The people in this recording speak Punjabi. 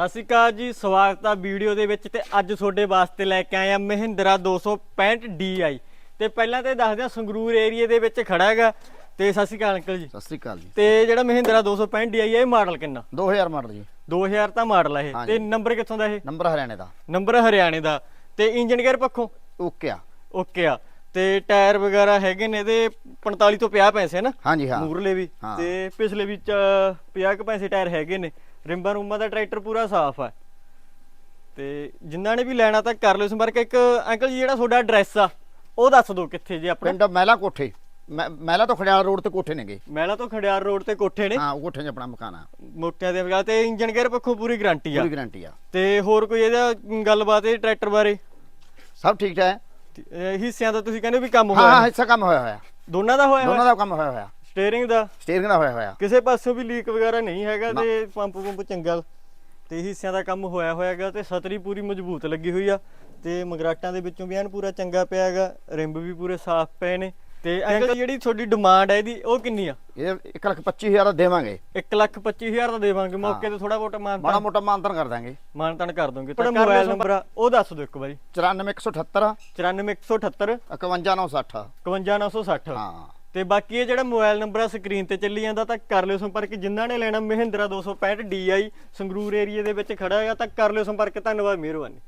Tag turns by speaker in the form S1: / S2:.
S1: ਸਤਿ ਸ਼੍ਰੀ ਅਕਾਲ ਜੀ ਸਵਾਗਤ ਆ ਵੀਡੀਓ ਦੇ ਵਿੱਚ ਤੇ ਅੱਜ ਤੁਹਾਡੇ ਵਾਸਤੇ ਲੈ ਕੇ ਆਏ ਆ ਮਹਿੰਦਰਾ 265 DI ਤੇ ਪਹਿਲਾਂ ਤੇ ਦੱਸਦੇ ਆ ਸੰਗਰੂਰ ਏਰੀਏ ਦੇ ਵਿੱਚ ਖੜਾ ਹੈਗਾ। ਤੇ ਸਤਿ ਸ਼੍ਰੀ ਅਕਾਲ ਅੰਕਲ ਜੀ।
S2: ਸਤਿ ਸ੍ਰੀ ਅਕਾਲ ਜੀ।
S1: ਤੇ ਜਿਹੜਾ ਮਹਿੰਦਰਾ 265 DI ਇਹ ਮਾਡਲ ਕਿੰਨਾ?
S2: 2000 ਮਾਡਲ ਜੀ।
S1: 2000 ਤਾਂ ਮਾਡਲ ਇਹ।
S2: ਹਾਂਜੀ।
S1: ਤੇ ਨੰਬਰ ਕਿੱਥੋਂ ਦਾ ਇਹ?
S2: ਨੰਬਰ ਹਰਿਆਣੇ ਦਾ।
S1: ਨੰਬਰ ਹਰਿਆਣੇ ਦਾ। ਤੇ ਇੰਜਨ ਗੇਅਰ ਪੱਖੋਂ?
S2: ਓਕੇ ਆ
S1: ਓਕੇ ਆ ਤੇ ਟਾਇਰ ਵਗੈਰਾ ਹੈਗੇ ਨੇ ਇਹਦੇ 45 ਤੋਂ 50 ਪੈਸੇ ਨਾ?
S2: ਹਾਂਜੀ ਹਾਂ।
S1: ਮੂਰਲੇ ਵੀ। ਤੇ ਪਿਛਲੇ ਵੀ 50 ਕੁ ਪੈਸੇ ਟਾਇਰ ਹੈਗੇ ਨੇ। ਰਿੰਬਾਂ ਰੂਮਾਂ ਦਾ ਟਰੈਕਟਰ ਪੂਰਾ ਸਾਫ਼ ਆ। ਤੇ ਜਿਨ੍ਹਾਂ ਨੇ ਵੀ ਲੈਣਾ ਤਾਂ ਕਰ ਲਿਓ ਸੰਪਰਕ ਇੱਕ ਅੰਕਲ ਜੀ ਜਿਹੜਾ ਤੁਹਾਡਾ ਐਡਰੈਸ ਆ ਉਹ ਦੱਸ ਦਿਓ ਕਿੱਥੇ ਜੇ ਆਪਣਾ।
S2: ਪਿੰਡ ਮਹਿਲਾ ਕੋਠੇ। ਮਹਿ- ਮਹਿਲਾ ਤੋਂ ਖੜਿਆਲ ਰੋਡ ਤੇ ਕੋਠੇ ਨੇਗੇ।
S1: ਮਹਿਲਾ ਤੋਂ ਖੜਿਆਰ ਰੋਡ ਤੇ ਕੋਠੇ ਨੇ।
S2: ਹਾਂ ਉਹ ਕੋਠੇ 'ਚ ਆਪਣਾ ਮਕਾਨ ਆ।
S1: ਮੋਟਿਆਂ ਦੇ ਵਗਾ ਤੇ ਇੰਜਨ ਗੇਅਰ ਪੱਖੋਂ ਪੂਰੀ ਗਾਰੰਟੀ ਆ।
S2: ਪੂਰੀ ਗਾਰੰਟੀ ਆ।
S1: ਤੇ ਹੋਰ ਕੋਈ ਇਹਦਾ ਗੱਲਬਾਤ ਇਹ ਟਰੈਕਟਰ ਬਾਰੇ?
S2: ਸਭ ਠੀਕ ਹੈ।
S1: ਤੇ, ਅਹ ਹਿੱਸਿਆਂ ਦਾ ਤੁਸੀਂ ਕਹਿੰਦੇ ਵੀ ਕੰਮ
S2: ਹਾਂ ਹਾਂ
S1: ਹੋਇਆ।
S2: ਹਿੱਸਾ ਕੰਮ ਹੋਇਆ ਹੋਇਆ।
S1: ਦੋਨਾਂ ਦਾ ਹੋਇਆ
S2: ਦੋਨਾਂ
S1: ਹੋਇਆ
S2: ਦਾ ਕੰਮ ਹੋਇਆ ਹੋਇਆ।
S1: ਸਟੀਅਰਿੰਗ ਦਾ?
S2: ਸਟੀਅਰਿੰਗ ਦਾ ਹੋਇਆ ਹੋਇਆ।
S1: ਕਿਸੇ ਪਾਸੋਂ ਵੀ ਲੀਕ ਵਗੈਰਾ ਨਹੀਂ ਹੈਗਾ। ਤੇ ਪੰਪ ਪੰਪ ਚੰਗਾ। ਤੇ ਹਿੱਸਿਆਂ ਦਾ ਕੰਮ ਹੋਇਆ ਹੋਇਆਗਾ ਤੇ ਸਤਰੀ ਪੂਰੀ ਮਜ਼ਬੂਤ ਲੱਗੀ ਹੋਈ ਆ। ਤੇ ਮਗਰਾਟਾਂ ਦੇ ਵਿੱਚੋਂ ਵੀ ਐਨ ਪੂਰਾ ਚੰਗਾ ਪਿਆ ਹੈਗਾ। ਰਿੰਬ ਵੀ ਪੂਰੇ ਸਾਫ਼ ਪਏ ਨੇ। ਤੇ ਅੰਕਲ ਜਿਹੜੀ ਤੁਹਾਡੀ ਡਿਮਾਂਡ ਹੈ ਇਹਦੀ ਉਹ ਕਿੰਨੀ ਆ?
S2: ਇਹ 1 ਲੱਖ 25000 ਦਾ ਦੇਵਾਂਗੇ।
S1: 1 ਲੱਖ 25000 ਦਾ ਦੇਵਾਂਗੇ। ਮੌਕੇ ਤੇ ਥੋੜਾ
S2: ਮਾੜਾ
S1: ਮਾਨਤਾਨ
S2: ਮੋਟਾ ਮਾਨਤਨ ਕਰ ਦਾਂਗੇ।
S1: ਮਾਨਤਾਨ ਕਰ ਦੋਗੇ ਤੁਹਾਡਾ ਮੋਬਾਈਲ ਨੰਬਰ ਉਹ ਦੱਸ ਦਿਓ ਇੱਕ ਵਾਰੀ।
S2: 94178
S1: 94178
S2: 51960
S1: 51960
S2: ਹਾਂ।
S1: ਤੇ ਬਾਕੀ ਇਹ ਜਿਹੜਾ ਮੋਬਾਈਲ ਨੰਬਰ ਆ ਸਕਰੀਨ ਤੇ ਚੱਲੀ ਜਾਂਦਾ, ਤਾਂ ਕਰ ਲਿਓ ਸੰਪਰਕ। ਜਿਨ੍ਹਾਂ ਨੇ ਲੈਣਾ ਮਹਿੰਦਰਾ 265 DI ਸੰਗਰੂਰ ਏਰੀਏ ਦੇ ਵਿੱਚ ਖੜਾ ਹੈਗਾ ਤਾਂ ਕਰ ਲਿਓ ਸੰਪਰਕ। ਧੰਨਵਾਦ, ਮਿਹਰਬਾਨੀ।